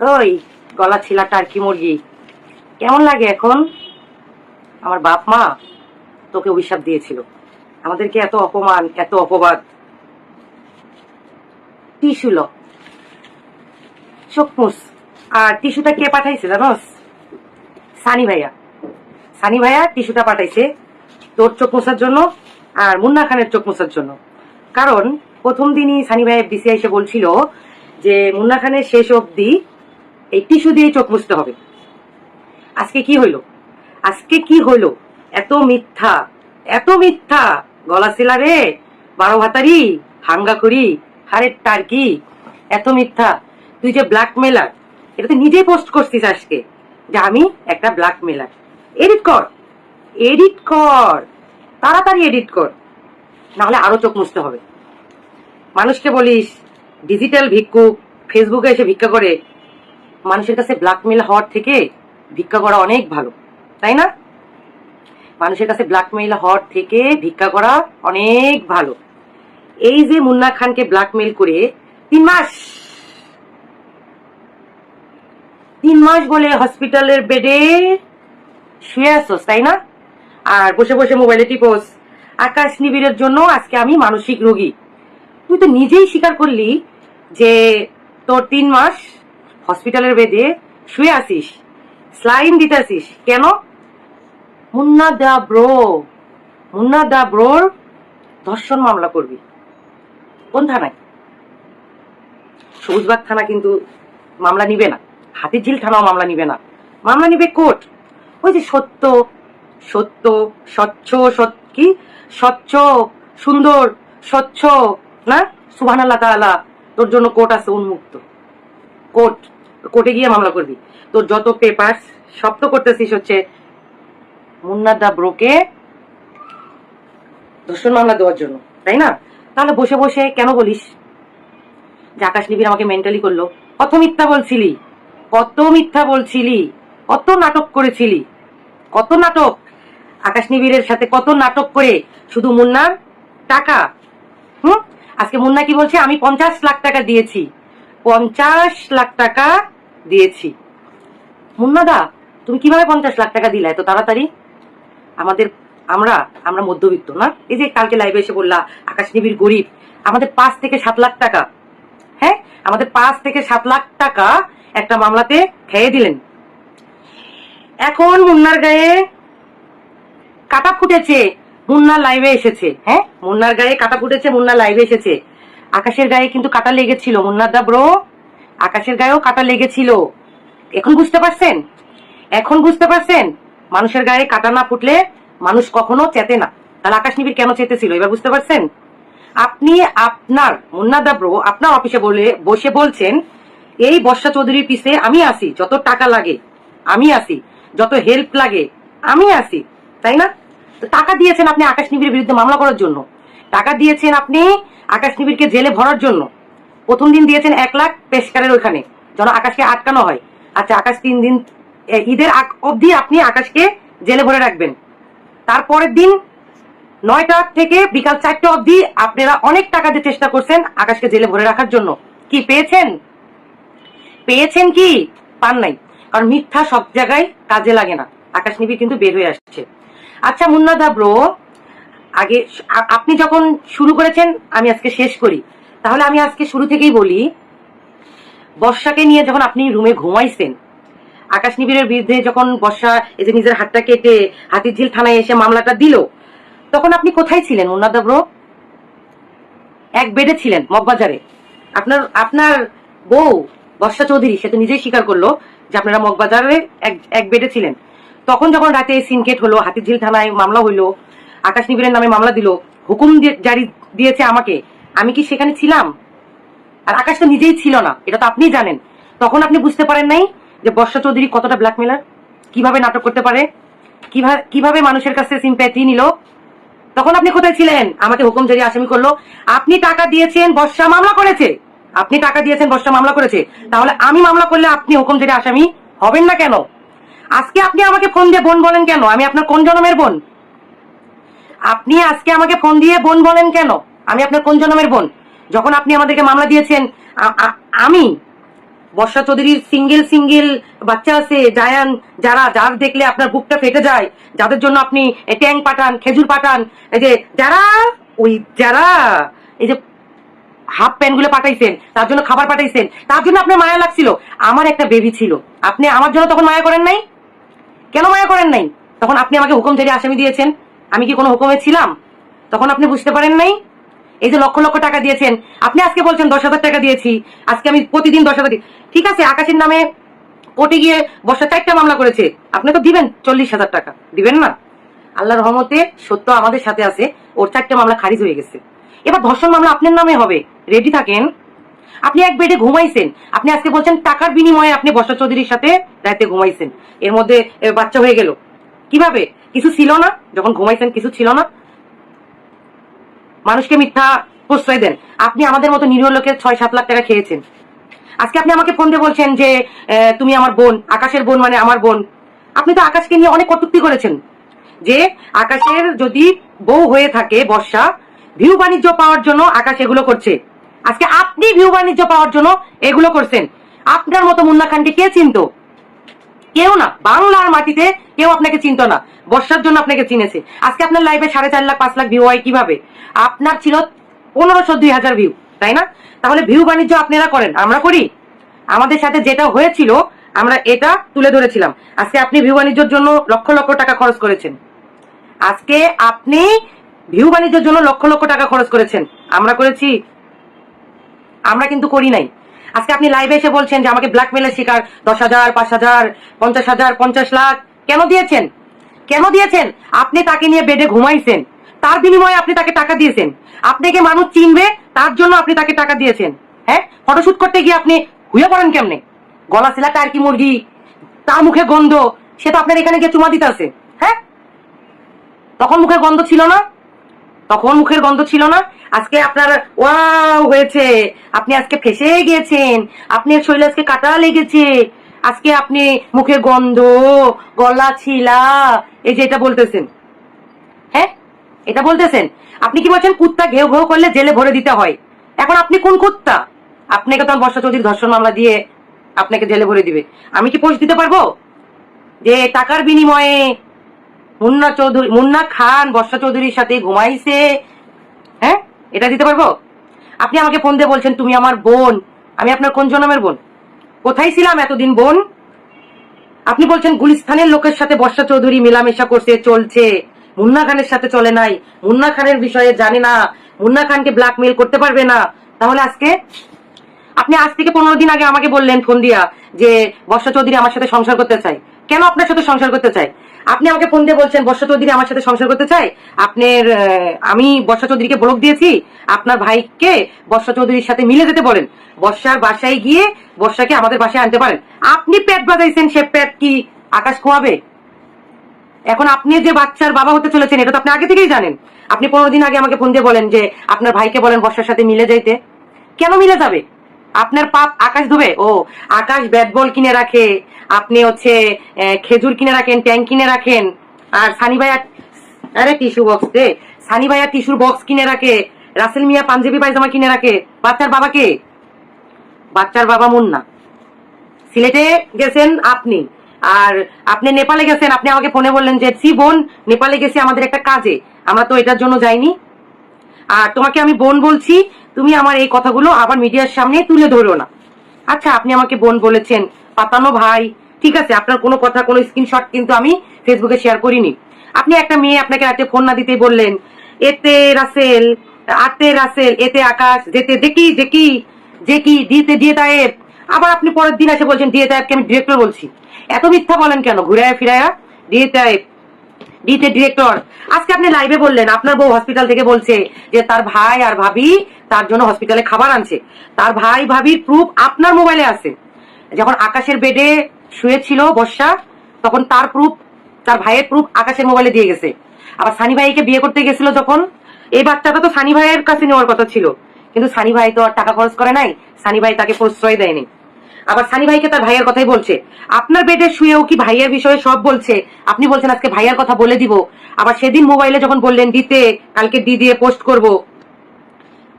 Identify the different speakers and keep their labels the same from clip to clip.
Speaker 1: ওই গলা ছিলা টার্কি মুরগি। কেমন লাগে এখন? আমার বাপ মা তোকে অভিশাপ দিয়েছিল। আমাদেরকে এত অপমান, এত অপবাদ। টিস্যু ল। চোখমুস আর টিস্যুটা কে পাঠাইছে জানোস? সানি ভাইয়া। সানি ভাইয়া টিস্যুটা পাঠাইছে তোর চোখ মোছার জন্য আর মুন্না খানের চোখ মোছার জন্য। কারণ প্রথম দিনই সানি ভাইয়া বিসি এসে বলছিল যে মুন্না খানের শেষ অবধি এই টিস্যু দিয়ে চোখ মুছতে হবে। আজকে কি হইল? আজকে কি হইল? এত মিথ্যা এত মিথ্যা। গলা শিলা রে, বারো ভাতারি হাঙ্গা করি হারে টার্কি, এত মিথ্যা। তুই যে ব্ল্যাকমেলার এটা তুই নিজেই পোস্ট করছিস আজকে যে আমি একটা ব্ল্যাকমেলার এডিট কর এডিট কর, তাড়াতাড়ি এডিট কর, নাহলে আরও চোখ মুছতে হবে। মানুষকে বলিস ডিজিটাল ভিক্ষুক ফেসবুকে এসে ভিক্ষা করে মানুষের কাছে ব্ল্যাকমেল হওয়ার থেকে ভিক্ষা করা অনেক ভালো, তাই না? মানুষের কাছে ব্ল্যাকমেইল হওয়ার থেকে ভিক্ষা করা অনেক ভালো। এই যে মুন্না খানকে ব্ল্যাকমেইল করে, তিন মাস তিন মাস বলে হসপিটালের বেডে শুয়ে আসোস তাই না? আর বসে বসে মোবাইলে টিপোস, আকাশ নিবিড়ের জন্য আজকে আমি মানসিক রোগী। তুই তো নিজেই স্বীকার করলি যে তোর তিন মাস হসপিটালের বেদে শুয়ে আসিস স্লাইন দিতে আসিস কেন? মুন্না দা ব্রো, মুন্না দা ব্রোর ধর্ষণ মামলা করবি। কোন থানায়? সবুজবাগ থানা কিন্তু মামলা নিবে না। হাতিঝিল থানাও মামলা নিবে না। মামলা নিবে কোর্ট। ওই যে সত্য সত্য, স্বচ্ছ কি? স্বচ্ছ, সুন্দর, স্বচ্ছ, না? সুবহান আল্লাহ তাআলা তোর জন্য কোর্ট আছে উন্মুক্ত। কোর্ট। কোর্টে গিয়ে মামলা করবি। তোর যত পেপার সব তো করতেছিস হচ্ছে মুন্না দা ব্রোকে ধর্ষণ মামলা দেওয়ার জন্য, তাই না? তাহলে বসে বসে কেন বলিস? যে আকাশ নিবিড় আমাকে মেন্টালি করল। কত মিথ্যা বলছিলি? কত মিথ্যা বলছিলি? কত নাটক করেছিলি? কত নাটক? আকাশ নিবিড়ের সাথে কত নাটক করে? শুধু মুন্নার টাকা? হুম? আজকে মুন্না কি বলছে? আমি পঞ্চাশ লাখ টাকা দিয়েছি। পঞ্চাশ লাখ টাকা দিয়েছি। মুন্নাদা, তুমি কীভাবে পঞ্চাশ লাখ টাকা দিলে এত তাড়াতাড়ি? আমাদের, আমরা আমরা মধ্যবিত্ত, না? এই যে কালকে লাইভে এসে বললা, আকাশ নিবির গরিব, আমাদের পাঁচ থেকে সাত লাখ টাকা। হ্যাঁ আমাদের পাঁচ থেকে সাত লাখ টাকা একটা মামলাতে খেয়ে দিলেন। এখন মুন্নার গায়ে কাটা ফুটেছে, মুন্না লাইভে এসেছে। হ্যাঁ মুন্নার গায়ে কাটা ফুটেছে, মুন্না লাইভে এসেছে। আকাশের গায়ে কিন্তু কাটা লেগেছিল মুন্নার দা ব্রো আকাশের গায়েও কাটা লেগেছিল। এখন বুঝতে পারছেন? এখন বুঝতে পারছেন? মানুষের গায়ে কাটা না ফুটলে মানুষ কখনো চেতে না। তাহলে আকাশ নিবিড় কেন চেতেছিল? এবার বুঝতে পারছেন? আপনি আপনার মুন্না দা ব্রো আপনার অফিসে বলে, বসে বলছেন, এই বর্ষা চৌধুরীর পিছে আমি আসি, যত টাকা লাগে, আমি আসি, যত হেল্প লাগে, আমি আসি। তাই না? তো টাকা দিয়েছেন আপনি আকাশ নিবিড়ের বিরুদ্ধে মামলা করার জন্য। টাকা দিয়েছেন আপনি আকাশ নিবিড়কে জেলে ভরার জন্য। প্রথম দিন দিয়েছেন এক লাখ পেশকারের ওইখানে। যেন আকাশকে আটকানো হয়। আচ্ছা আকাশ তিন দিন ঈদের অবধি আপনি আকাশকে জেলে ভরে রাখবেন। তারপরের দিন নয়টা থেকে বিকাল চারটে অবধি আপনারা অনেক টাকা দিয়ে চেষ্টা করছেন আকাশকে জেলে ভরে রাখার জন্য। কি, পেয়েছেন? পেয়েছেন কি? পান নাই। কারণ মিথ্যা সব জায়গায় কাজে লাগে না। আকাশ নিবি কিন্তু বের হয়ে আসছে। আচ্ছা মুন্না দা ব্রো আগে আপনি যখন শুরু করেছেন, আমি আজকে শেষ করি। তাহলে আমি আজকে শুরু থেকেই বলি, বর্ষাকে নিয়ে যখন আপনি রুমে ঘুমাইছেন, আকাশ নিবিড়ের বিরুদ্ধে যখন বর্ষা এই যে নিজের হাতটা কেটে হাতিঝিল থানায় এসে মামলাটা দিল, তখন আপনি কোথায় ছিলেন মুন্না এক বেডে ছিলেন মগবাজারে। আপনার আপনার বউ বর্ষা চৌধুরী, সে তো নিজেই স্বীকার করল যে আপনারা মগবাজারে এক এক বেডে ছিলেন। তখন যখন রাতে সিনকেট হলো হাতিঝিল থানায় মামলা হইল, আকাশ নিবিড়ের নামে মামলা দিল, হুকুম জারি দিয়েছে আমাকে আমি কি সেখানে ছিলাম? আর আকাশ তো নিজেই ছিল না, এটা তো আপনিই জানেন। তখন আপনি বুঝতে পারেন নাই যে বর্ষা চৌধুরী কতটা ব্ল্যাকমেলার কীভাবে নাটক করতে পারে? কীভাবে মানুষের কাছে সিম্প্যাথি নিল? তখন আপনি কোথায় ছিলেন? আমাকে হুকুম জারি আসামি করল, আপনি টাকা দিয়েছেন, বর্ষা মামলা করেছে। আপনি টাকা দিয়েছেন, বর্ষা মামলা করেছে। তাহলে আমি মামলা করলে আপনি হুকুম জারি আসামি হবেন না কেন? আজকে আপনি আমাকে ফোন দিয়ে বোন বলেন কেন? আমি আপনার কোন জন্মের বোন? আপনি আজকে আমাকে ফোন দিয়ে বোন বলেন কেন? আমি আপনার কোন জন্মের বোন? যখন আপনি আমাদেরকে মামলা দিয়েছেন আমি? বর্ষা চৌধুরীর সিঙ্গেল সিঙ্গেল বাচ্চা আছে, জায়ান, যারা, যার দেখলে আপনার বুকটা ফেটে যায়, যাদের জন্য আপনি ট্যাং পাঠান, খেজুর পাঠান, এই যে যারা, ওই যারা, এই যে হাফ প্যান্টগুলো পাঠাইছেন, তার জন্য খাবার পাঠাইছেন, তার জন্য আপনার মায়া লাগছিল। আমার একটা বেবি ছিল। আপনি আমার জন্য তখন মায়া করেন নাই? কেন মায়া করেন নাই? তখন আপনি আমাকে হুকুম থেকে আসামি দিয়েছেন। আমি কি কোনো হুকুমে ছিলাম? তখন আপনি বুঝতে পারেন নাই? এই যে লক্ষ লক্ষ টাকা দিয়েছেন, আপনি আজকে বলছেন দশ হাজার টাকা দিয়েছি, আজকে আমি প্রতিদিন দশ হাজার ঠিক আছে, আকাশের নামে কোর্টে গিয়ে বর্ষা চারটা মামলা করেছে, আপনি তো দিবেন চল্লিশ হাজার টাকা, দিবেন না? আল্লাহ রহমতে সত্য আমাদের সাথে আছে, ওর চারটা মামলা খারিজ হয়ে গেছে। এবার ধর্ষণ মামলা আপনার নামে হবে রেডি থাকেন? আপনি এক বেডে ঘুমাইছেন, আপনি আজকে বলছেন টাকার বিনিময়ে আপনি বর্ষা চৌধুরীর সাথে রাতে ঘুমাইছেন, এর মধ্যে বাচ্চা হয়ে গেল। কীভাবে? কিছু ছিল না? যখন ঘুমাইছেন কিছু ছিল না? মানুষকে মিথ্যা প্রশ্রয় দেন। আপনি আমাদের মতো নিরীহ লোকের ছয় সাত লাখ টাকা খেয়েছেন। আজকে আপনি আমাকে ফোন দিয়ে বলছেন যে তুমি আমার বোন, আকাশের বোন মানে আমার বোন। আপনি তো আকাশকে নিয়ে অনেক কটুক্তি করেছেন। যে আকাশের যদি বউ হয়ে থাকে বর্ষা, ভিউ বাণিজ্য পাওয়ার জন্য আকাশ এগুলো করছে। আজকে আপনি ভিউ বাণিজ্য পাওয়ার জন্য এগুলো করছেন। আপনার মতো মুন্না খানকে কে চিনতো? কেউ না। বাংলার মাটিতে কেউ আপনাকে চিনতো না। বর্ষার জন্য আপনাকে চিনেছে। আজকে আপনার লাইভে সাড়ে চার লাখ, পাঁচ লাখ ভিউ হয় কীভাবে? আপনার ছিল পনেরোশো দুই হাজার ভিউ তাই না? তাহলে ভিউ বাণিজ্য আপনারা করেন, আমরা করি। আমাদের সাথে যেটা হয়েছিল, আমরা এটা তুলে ধরেছিলাম। আজকে আপনি ভিউ বাণিজ্যের জন্য লক্ষ লক্ষ টাকা খরচ করেছেন। আজকে আপনি ভিউ বাণিজ্যের জন্য লক্ষ লক্ষ টাকা খরচ করেছেন। আমরা করেছি, আমরা কিন্তু করি নাই। আজকে আপনি লাইভে এসে বলছেন যে আমাকে ব্ল্যাকমেলের শিকার দশ হাজার, পাঁচ হাজার, পঞ্চাশ হাজার, পঞ্চাশ লাখ। কেন দিয়েছেন? কেন দিয়েছেন? আপনি তাকে নিয়ে বেডে ঘুমাইছেন। তার বিনিময়ে আপনি তাকে টাকা দিয়েছেন। আপনাকে মানুষ চিনবে, তার জন্য আপনি তাকে টাকা দিয়েছেন। হ্যাঁ? ফটোশুট করতে গিয়ে আপনি হুয়ে পড়েন কেমনে? গলা শিলা কি মুরগি? তার মুখে গন্ধ। সে তো আপনার এখানে গিয়ে চুমা দিতে আছে হ্যাঁ? তখন মুখের গন্ধ ছিল না? তখন মুখের গন্ধ ছিল না? আজকে আপনার ওয়াও হয়েছে। আপনি আজকে ফেসে গিয়েছেন। আপনি শরীরে আজকে কাটা লেগেছে। আজকে আপনি মুখে গন্ধ, গলা ছিলা, এই যে এটা বলতেছেন। হ্যাঁ? এটা বলতেছেন? আপনি কি বলছেন কুত্তা ঘেউ ঘেউ করলে জেলে ভরে দিতে হয়? এখন আপনি কোন কুত্তা? আপনাকে তো বর্ষা চৌধুরীর ধর্ষণ মামলা দিয়ে আপনাকে জেলে ভরে দিবে। আমি কি পোস্ট দিতে পারব? যে টাকার বিনিময়ে মুন্না চৌধুরী, মুন্না খান বর্ষা চৌধুরীর সাথে ঘুমাইছে হ্যাঁ? এটা দিতে পারব? আপনি আমাকে ফোন দিয়ে বলছেন, তুমি আমার বোন। আমি আপনার কোন জন্মের বোন? কোথায় ছিলাম এতদিন, বোন? আপনি বলছেন গুলিস্তানের লোকের সাথে বর্ষা চৌধুরী মেলামেশা করছে, চলছে। মুন্না খানের সাথে চলে নাই। মুন্না খানের বিষয়ে জানে না। মুন্না খানকে ব্ল্যাকমেল করতে পারবে না। তাহলে আজকে? আপনি আজ থেকে পনেরো দিন আগে আমাকে বললেন ফোন দিয়া যে বর্ষা চৌধুরী আমার সাথে সংসার করতে চাই কেন আপনার সাথে সংসার করতে চাই আপনি আমাকে ফোন দিয়ে বলছেন, বর্ষা চৌধুরী আমার সাথে সংসার করতে চাই আপনার আমি বর্ষা চৌধুরীকে ব্লক দিয়েছি, আপনার ভাইকে বর্ষা চৌধুরীর সাথে মিলে যেতে বলেন। বর্ষার বাসায় গিয়ে বর্ষাকে আমাদের বাসায় আনতে পারেন। আপনি পেট বাজাইছেন সে পেট কি আকাশ খোয়াবে? এখন আপনি যে বাচ্চার বাবা হতে চলেছেন, এটা তো আপনি আগে থেকেই জানেন। আপনি পনেরো দিন আগে আমাকে ফোন দিয়ে বলেন যে, আপনার ভাইকে বলেন বর্ষার সাথে মিলে যাইতে। কেন মিলে যাবে? আপনার পাপ আকাশ ধুবে। ও, আকাশ ব্যাট বল কিনে রাখে আপনি হচ্ছে খেজুর কিনে রাখেন ট্যাঙ্ক কিনে রাখেন। আর সানি ভাইয়া, আরে টিস্যু বক্স দে। সানি ভাইয়া টিস্যুর বক্স কিনে রাখে, রাসেল মিয়া পাঞ্জাবি পায়জামা কিনে রাখে। বাচ্চার বাবাকে বাচ্চার বাবা মুন্না। সিলেটে গেছেন আপনি। আর আপনি নেপালে গেছেন, আপনি আমাকে ফোনে বললেন যে সি বোন, নেপালে গেছি, আমাদের একটা কাজে। আমরা তো এটার জন্য যাইনি। আর তোমাকে আমি বোন বলছি, তুমি আমার এই কথাগুলো আবার মিডিয়ার সামনে তুলে ধরো না। আচ্ছা আপনি আমাকে বোন বলেছেন পাতানো ভাই, ঠিক আছে? আপনার কোনো কথা, কোনো স্ক্রিনশট কিন্তু আমি ফেসবুকে শেয়ার করিনি। আপনি একটা মেয়ে, আপনাকে রাতে ফোন না দিতেই বললেন, এতে রাসেল, আতে রাসেল, এতে আকাশ, যেতে, দেখি দেখি যে কি দিতে, দিয়ে তায়েব আবার আপনি পরের দিন এসে বলছেন, দিয়ে তায়েবকে আমি ডিরেক্টর বলছি। এত মিথ্যা বলেন কেন? ঘুরায় ফিরায়া দিয়ে তায়েব ডিতে ডিরেক্টর আজকে আপনি লাইভে বললেন, আপনার বউ হসপিটাল থেকে বলছে যে তার ভাই আর ভাবি তার জন্য হসপিটালে খাবার আনছে। তার ভাই, ভাবির প্রুফ আপনার মোবাইলে আছে। যখন আকাশের বেডে শুয়েছিল বর্ষা, তখন তার প্রুফ তার ভাইয়ের প্রুফ আকাশের মোবাইলে দিয়ে গেছে। আবার সানি ভাইকে বিয়ে করতে গেছিল যখন, এই বাচ্চাটা তো সানি ভাইয়ের কাছে নেওয়ার কথা ছিল। কিন্তু সানি ভাই তো আর টাকা খরচ করে নাই, সানি ভাই তাকে প্রশ্রয় দেয়নি। আবার সানি ভাইকে তার ভাইয়ের কথাই বলছে, আপনার বেডে শুয়েও কি ভাইয়ের বিষয়ে সব বলছে? আপনি বলছেন আজকে ভাইয়ের কথা বলে দিব। আবার সেদিন মোবাইলে যখন বললেন, দিতে, কালকে দি দিয়ে পোস্ট করব।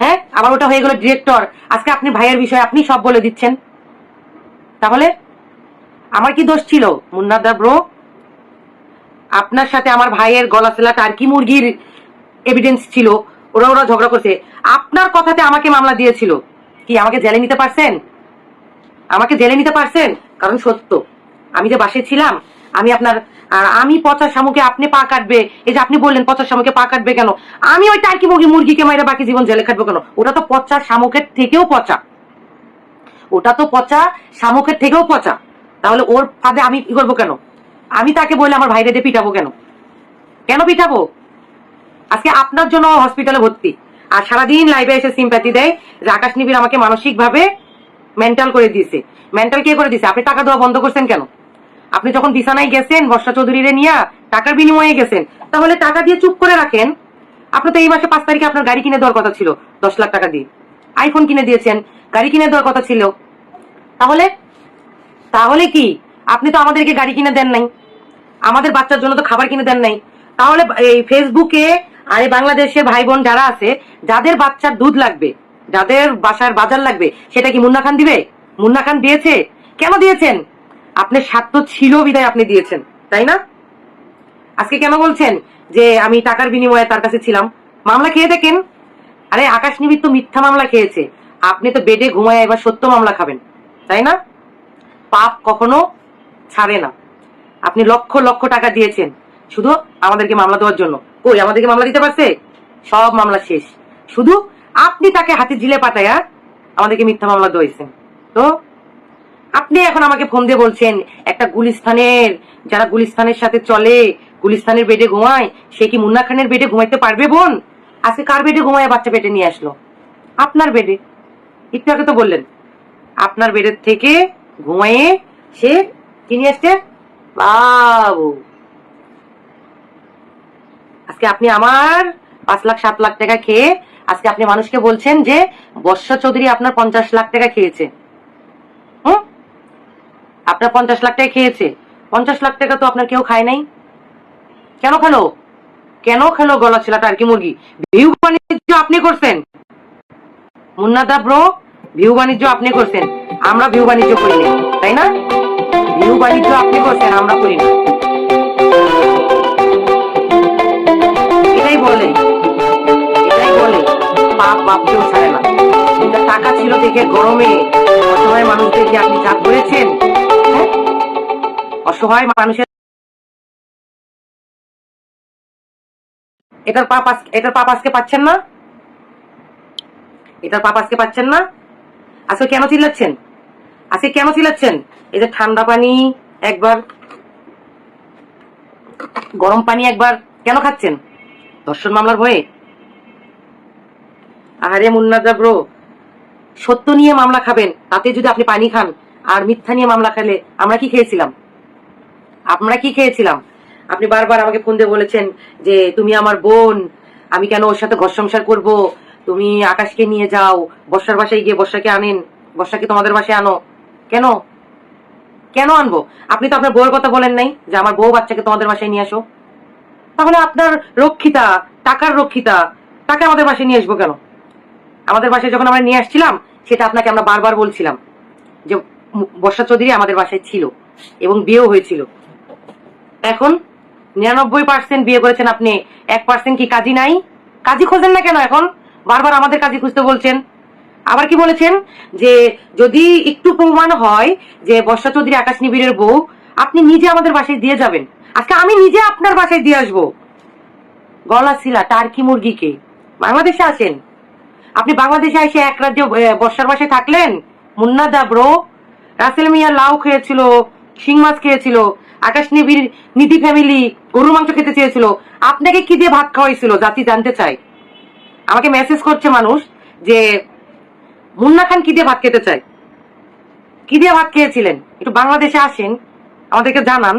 Speaker 1: হ্যাঁ আবার ওটা হয়ে গেল ডিরেক্টর আজকে আপনি ভাইয়ের বিষয়ে আপনি সব বলে দিচ্ছেন। তাহলে আমার কি দোষ ছিল মুন্নাদা ব্রো আপনার সাথে আমার ভাইয়ের গলা ফেলা টার্কি মুরগির এভিডেন্স ছিল? ওরা ওরা ঝগড়া করছে। আপনার কথাতে আমাকে মামলা দিয়েছিল। কি আমাকে জেলে নিতে পারছেন? আমাকে জেলে নিতে পারছেন? কারণ সত্য। আমি যে বাসে ছিলাম, আমি আপনার আর আমি পচা শামুকে আপনি পা কাটবে। এই যে আপনি বললেন পচা শামুকে পা কাটবে কেন? আমি ওই টার্কি মুরগি, মুরগিকে মাইরা বাকি জীবন জেলে কাটবো কেন? ওটা তো পচা শামুকের থেকেও পচা। ওটা তো পচা, শামুকের থেকেও পচা। তাহলে ওর ফাঁদে আমি কি করব কেন? আমি তাকে বলে আমার ভাইরে দিয়ে পিটাবো কেন? কেন পিটাবো? আজকে আপনার জন্য হসপিটালে ভর্তি। আর সারাদিন লাইভে এসে সিম্প্যাথি দেয়। যে আকাশ নিবিড় আমাকে মানসিক ভাবে মেন্টাল করে দিয়েছে। মেন্টাল কে করে দিয়েছে? আপনি টাকা দেওয়া বন্ধ করছেন কেন? আপনি যখন বিছানায় গেছেন, বর্ষা চৌধুরীরে নিয়ে টাকার বিনিময়ে গেছেন, তাহলে টাকা দিয়ে চুপ করে রাখেন। আপনি তো এই মাসে পাঁচ তারিখে আপনার গাড়ি কিনে দেওয়ার কথা ছিল, দশ লাখ টাকা দিয়ে। আইফোন কিনে দিয়েছেন, গাড়ি কিনে দেওয়ার কথা ছিল। তাহলে? তাহলে কি? আপনি তো আমাদেরকে গাড়ি কিনে দেন নাই। আমাদের বাচ্চার জন্য তো খাবার কিনে দেন নাই। তাহলে এই ফেসবুকে আর এই বাংলাদেশের ভাই বোন যারা আছে, যাদের বাচ্চার দুধ লাগবে, যাদের বাসার বাজার লাগবে, সেটা কি মুন্না খান দিবে? মুন্না খান দিয়েছে? কেন দিয়েছেন? আপনার স্বার্থ ছিল বিদায় আপনি দিয়েছেন, তাই না? আজকে কেন বলছেন যে আমি টাকার বিনিময়ে তার কাছে ছিলাম? মামলা খেয়ে দেখেন। আরে আকাশ নিমিত্ত মিথ্যা মামলা খেয়েছে। আপনি তো বেডে ঘুমায় এবার সত্য মামলা খাবেন, তাই না? পাপ কখনো ছাড়ে না। আপনি লক্ষ লক্ষ টাকা দিয়েছেন, শুধু আমাদেরকে মামলা দেওয়ার জন্য। কই, আমাদেরকে মামলা দিতে পারছে? সব মামলা শেষ। শুধু আপনি তাকে হাতে জিলে পাঠায়া আমাদেরকে মিথ্যা মামলা দিয়েছেন তো আপনি এখন আমাকে ফোন দিয়ে বলছেন, একটা গুলিস্তানের, যারা গুলিস্তানের সাথে চলে, গুলিস্তানের বেডে ঘুমায়, সে কি মুন্না খানের বেডে ঘুমাইতে পারবে বোন? আজকে কার বেডে ঘুমায় বাচ্চা পেটে নিয়ে আসলো? আপনার বেডে। একটু আগে তো বললেন। আপনার বেডের থেকে ঘুমাইয়ে সে কি নিয়ে আসছে? বাবু। আজকে আপনি আমার পাঁচ লাখ, সাত লাখ টাকা খেয়ে আজকে আপনি মানুষকে বলছেন যে বর্ষা চৌধুরী আপনার পঞ্চাশ লাখ টাকা খেয়েছে। হুম? আপনার পঞ্চাশ লাখ টাকা খেয়েছে। পঞ্চাশ লাখ টাকা তো আপনার কেউ খায় নাই। কেন খেলো? কেন খেলো গলা ছেলেটা আর কি মুরগি? ভিউ বাণিজ্য আপনি করছেন। মুন্নাদা ব্রো ভিউ বাণিজ্য আপনি করছেন। আমরা ভিউ বাণিজ্য করি না তাই না? ভিউ বাণিজ্য আপনি করছেন, আমরা করি না এটাই বলে এটাই বলে, পাপ বাপ কেউ ছাড়ে না। টাকা ছিল দেখে গরমে অসহায় মানুষদেরকে আপনি চাপ করেছেন হ্যাঁ? অসহায় মানুষের এটার পাপ এটার পাপ আজকে পাচ্ছেন না? এটার পাপ আজকে পাচ্ছেন না? আজকে কেন চিল্লাচ্ছেন? আজকে কেন চিল্লাচ্ছেন? এই যে ঠান্ডা পানি একবার, গরম পানি একবার কেন খাচ্ছেন? ধর্ষণ মামলার ভয়ে? আরে মুন্নাদা ব্রো সত্য নিয়ে মামলা খাবেন, তাতে যদি আপনি পানি খান, আর মিথ্যা নিয়ে মামলা খেলে আমরা কি খেয়েছিলাম? আমরা কি খেয়েছিলাম? আপনি বারবার আমাকে ফোন দিয়ে বলেছেন যে তুমি আমার বোন, আমি কেন ওর সাথে ঘর সংসার করব? তুমি আকাশকে নিয়ে যাও, বর্ষার বাসায় গিয়ে বর্ষাকে আনেন, বর্ষাকে তোমাদের বাসায় আনো। কেন? কেন আনব? আপনি তো আপনার বউয়ের কথা বলেন নাই যে আমার বউ বাচ্চাকে তোমাদের বাসায় নিয়ে আসো। তাহলে আপনার রক্ষিতা, টাকার রক্ষিতা, তাকে আমাদের বাসায় নিয়ে আসব কেন? আমাদের বাসায় যখন আমরা নিয়ে আসছিলাম, সেটা আপনাকে আমরা বারবার বলছিলাম যে বর্ষা চৌধুরী আমাদের বাসায় ছিল এবং বিয়েও হয়েছিল। এখন নিরানব্বই পার্সেন্ট বিয়ে করেছেন আপনি, এক পার্সেন্ট কি কাজী নাই? কাজী খোঁজেন না কেন এখন? বারবার আমাদের কাজী খুঁজতে বলছেন। আবার কি বলেছেন? যে যদি একটু প্রমাণ হয় যে বর্ষা চৌধুরী আকাশ নিবিড়ের বউ, আপনি নিজে আমাদের বাসায় দিয়ে যাবেন। আজকে আমি নিজে আপনার বাসায় দিয়ে আসব। গলা ছিলা টার্কি মুরগিকে। বাংলাদেশে আসেন আপনি বাংলাদেশে এসে এক রাজ্য বর্ষার বাসায় থাকলেন? মুন্না দা ব্রো, রাসেল মিয়া লাউ খেয়েছিল, শিং মাছ খেয়েছিল আকাশ নিবির নিধি ফ্যামিলি গরুর মাংস খেতে চেয়েছিল। আপনাকে কি দিয়ে ভাত খাওয়াইছিল? জাতি জানতে চাই আমাকে মেসেজ করছে মানুষ যে, মুন্না খান কি দিয়ে ভাত খেতে চায়? কি দিয়ে ভাত খেয়েছিলেন? একটু বাংলাদেশে আসেন, আমাদেরকে জানান।